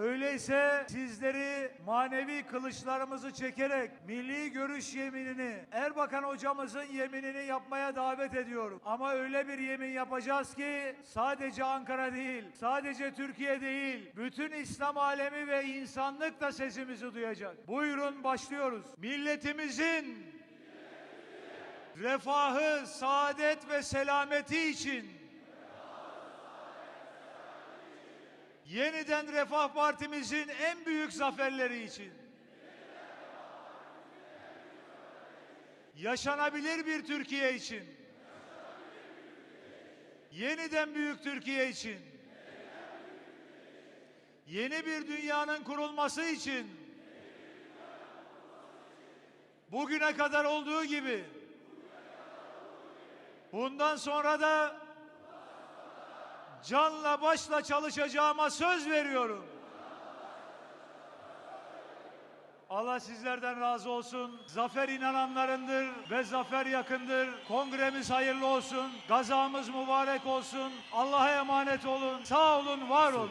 Öyleyse sizleri manevi kılıçlarımızı çekerek milli görüş yeminini Erbakan hocamızın yeminini yapmaya davet ediyorum. Ama öyle bir yemin yapacağız ki sadece Ankara değil, sadece Türkiye değil, bütün İslam alemi ve insanlık da sesimizi duyacak. Buyurun başlıyoruz. Milletimizin refahı, saadet ve selameti için yeniden Refah Partimizin en büyük zaferleri için. Yaşanabilir bir Türkiye için. Yeniden büyük Türkiye için. Yeni bir dünyanın kurulması için. Bugüne kadar olduğu gibi. Bundan sonra da canla başla çalışacağıma söz veriyorum. Allah sizlerden razı olsun. Zafer inananlarındır ve zafer yakındır. Kongremiz hayırlı olsun. Gazamız mübarek olsun. Allah'a emanet olun. Sağ olun, var olun.